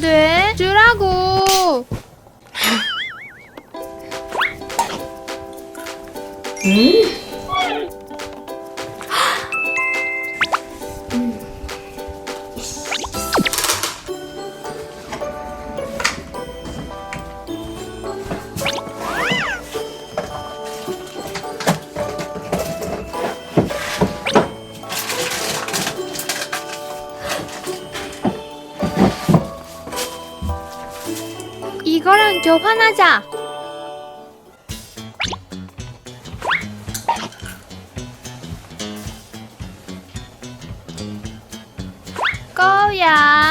안 돼? 주라고. 이 교환하자. 꺼야.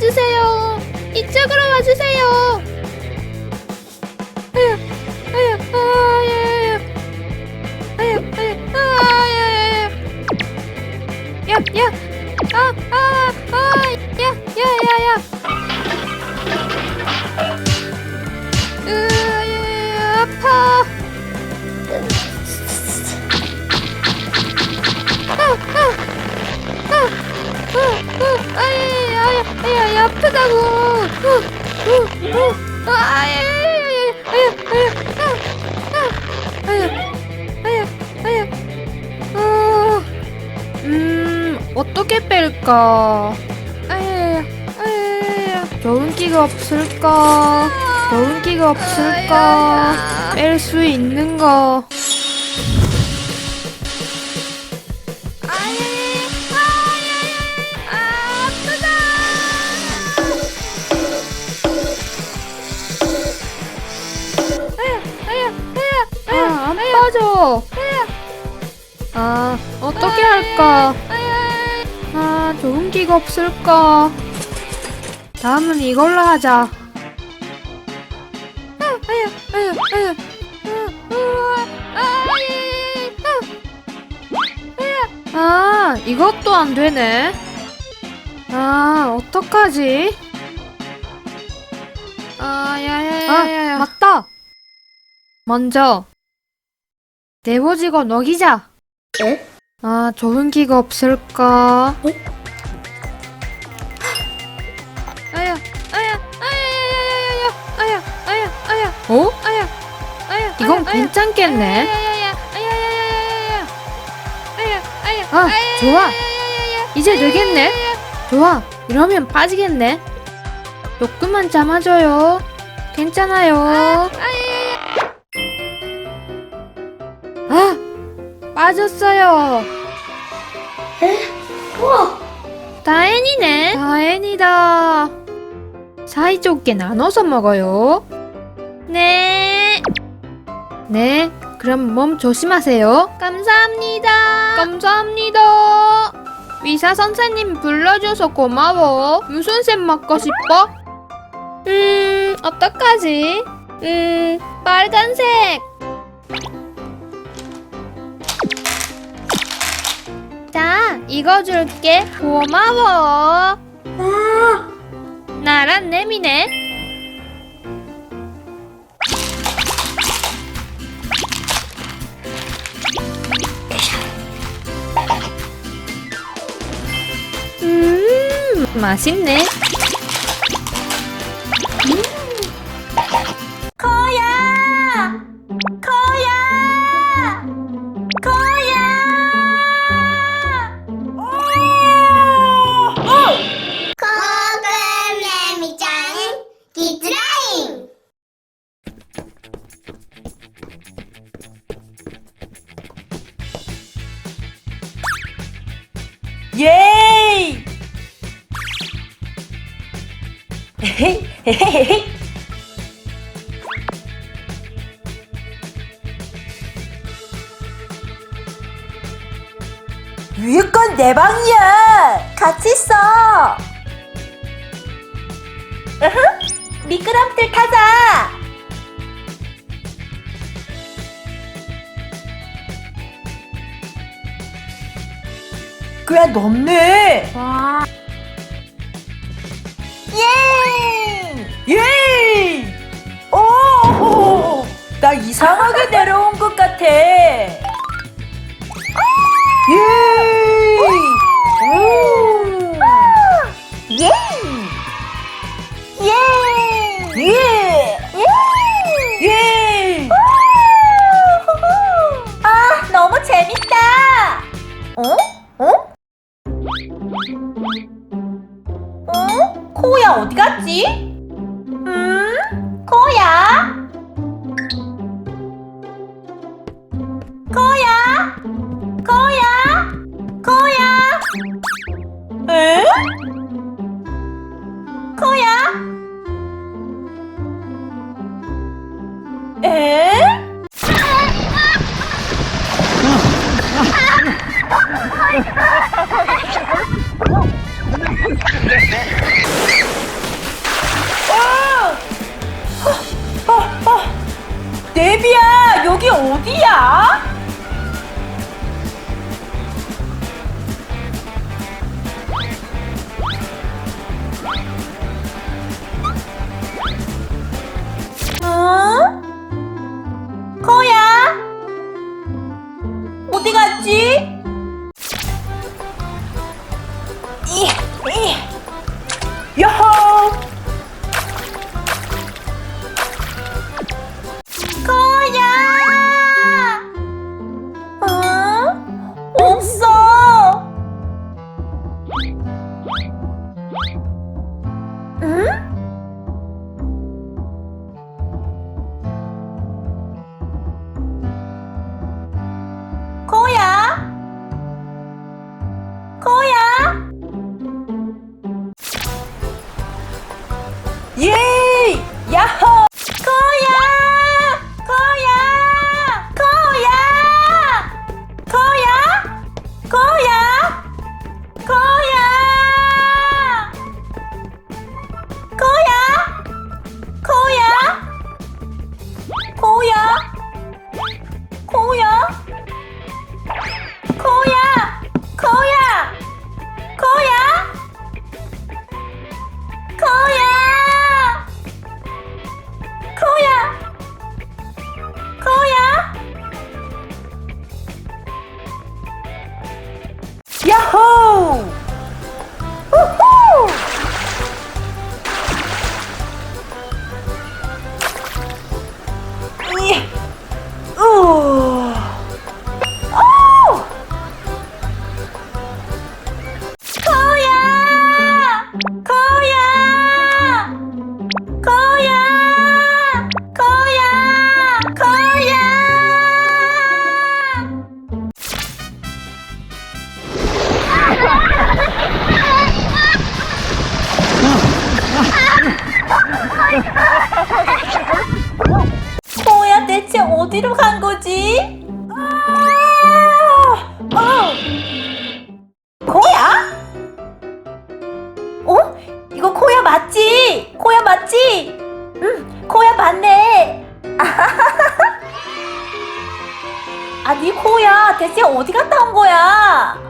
와주세요. 이쪽으로 와주세요. 어떻게 뺄까? 끼가 없을까? 끼가 없을까? 뺄 수 있는가? 아. 아, 어떻게 할까? 아, 좋은 기가 없을까? 다음은 이걸로 하자. 아, 이것도 안 되네. 아, 어떡하지? 아, 야야야야야. 아, 맞다. 먼저 네버지거 녹이자. 에? 아, 좋은 기가 없을까? 어? 아야. 어? 아야, 아야. 이건 아야, 괜찮겠네. 아야야야, 아야야야야야. 아야, 아야. 아, 좋아. 아야야야야. 이제 되겠네. 좋아. 이러면 빠지겠네. 조금만 참아줘요. 괜찮아요. 아, 빠졌어요. 우와. 다행이네. 다행이다. 사이좋게 나눠서 먹어요. 네. 네. 그럼 몸 조심하세요. 감사합니다. 감사합니다. 의사 선생님 불러줘서 고마워. 무슨 셈 먹고 싶어? 음, 어떡하지? 음, 빨간색. 자, 이거 줄게. 고마워. 아, 나란 내미네. 맛있네. 헤 헤헤헤. 위에 건 내 방이야. 같이 써. 으흠. 미끄럼틀 타자. 꽤 넓네. 와. 예! 예! 오! 나 이상하게 내려온 것 같아. 예! 오! 예! 예! 예! 예! 예! 아, 너무 재밌다! 어? 어? 어? 코야 어디 갔지? 에? 코야? 에? 아! 아, 아, 아. 데비야, 여기 어디야? Yay! 코야 대체 어디로 간 거지? 아! 어! 코야? 어? 이거 코야 맞지? 코야 맞지? 응, 코야 맞네. 아니 코야 대체 어디 갔다 온 거야?